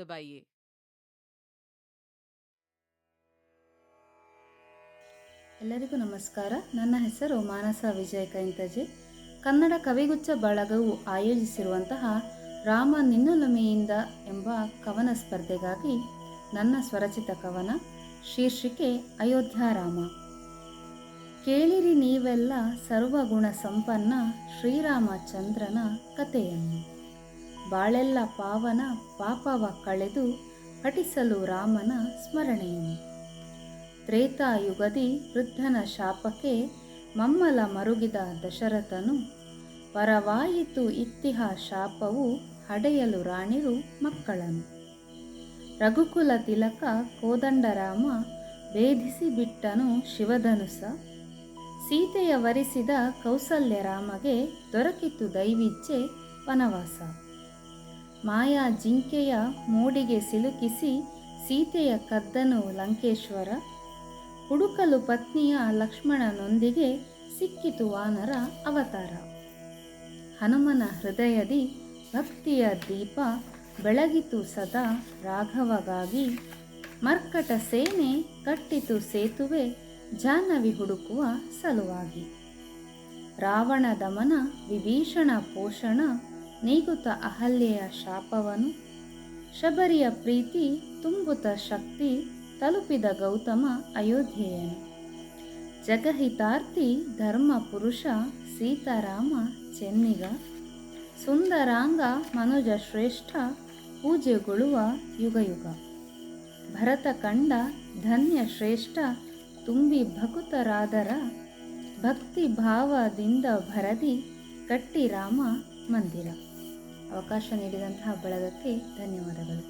दबाइए ಎಲ್ಲರಿಗೂ ನಮಸ್ಕಾರ ನನ್ನ ಹೆಸರು ಮಾನಸ ವಿಜಯ ಕೈಂತಜೆ ಕನ್ನಡ ಕವಿಗುಚ್ಛ ಬಳಗವು ಆಯೋಜಿಸಿರುವಂತಹ ರಾಮ ನಿನ್ನೊಲಮೆಯಿಂದ ಎಂಬ ಕವನ ಸ್ಪರ್ಧೆಗಾಗಿ ನನ್ನ ಸ್ವರಚಿತ ಕವನ ಶೀರ್ಷಿಕೆ ಅಯೋಧ್ಯಾರಾಮ ಕೇಳಿರಿ ನೀವೆಲ್ಲ ಸರ್ವಗುಣ ಸಂಪನ್ನ ಶ್ರೀರಾಮಚಂದ್ರನ ಕಥೆಯನ್ನು ಬಾಳೆಲ್ಲ ಪಾವನ ಪಾಪವ ಕಳೆದು ಪಠಿಸಲು ರಾಮನ ಸ್ಮರಣೆಯನ್ನು ತ್ರೇತಾಯುಗದಿ ವೃದ್ಧನ ಶಾಪಕ್ಕೆ ಮಮ್ಮಲ ಮರುಗಿದ ದಶರಥನು, ಪರವಾಯಿತು ಇತ್ತಿಹ ಶಾಪವು ಹಡೆಯಲು ರಾಣಿರು ಮಕ್ಕಳನು. ರಘುಕುಲ ತಿಲಕ ಕೋದಂಡರಾಮ ಭೇದಿಸಿ ಬಿಟ್ಟನು ಶಿವಧನುಸ. ಸೀತೆಯ ವರಿಸಿದ ಕೌಸಲ್ಯ ರಾಮಗೆ ದೊರಕಿತು ದೈವಿಚ್ಛೆ ವನವಾಸ. ಮಾಯಾ ಜಿಂಕೆಯ ಮೋಡಿಗೆ ಸಿಲುಕಿಸಿ ಸೀತೆಯ ಕದ್ದನು ಲಂಕೇಶ್ವರ. ಹುಡುಕಲು ಪತ್ನಿಯ ಲಕ್ಷ್ಮಣನೊಂದಿಗೆ ಸಿಕ್ಕಿತು ವಾನರ ಅವತಾರ. ಹನುಮನ ಹೃದಯದಿ ಭಕ್ತಿಯ ದೀಪ ಬೆಳಗಿತು ಸದಾ ರಾಘವಗಾಗಿ. ಮರ್ಕಟ ಸೇನೆ ಕಟ್ಟಿತು ಸೇತುವೆ ಜಾಹ್ನವಿ ಹುಡುಕುವ ಸಲುವಾಗಿ. ರಾವಣ ದಮನ ವಿಭೀಷಣ ಪೋಷಣ ನೀಗುತ ಅಹಲ್ಯೆಯ ಶಾಪವನು. ಶಬರಿಯ ಪ್ರೀತಿ ತುಂಬುತ ಶಕ್ತಿ ತಲುಪಿದ ಗೌತಮ ಅಯೋಧ್ಯೆಯನು. ಜಗಹಿತಾರ್ಥಿ ಧರ್ಮ ಪುರುಷ ಸೀತಾರಾಮ ಚೆನ್ನಿಗ. ಸುಂದರಾಂಗ ಮನುಜ ಶ್ರೇಷ್ಠ ಪೂಜೆಗೊಳ್ಳುವ ಯುಗಯುಗ. ಭರತ ಕಂಡ ಧನ್ಯ ಶ್ರೇಷ್ಠ ತುಂಬಿ ಭಕುತರಾದರ. ಭಕ್ತಿ ಭಾವದಿಂದ ಭರದಿ ಕಟ್ಟಿ ರಾಮ ಮಂದಿರ. ಅವಕಾಶ ನೀಡಿದಂತಹ ಬಳಗಕ್ಕೆ ಧನ್ಯವಾದಗಳು.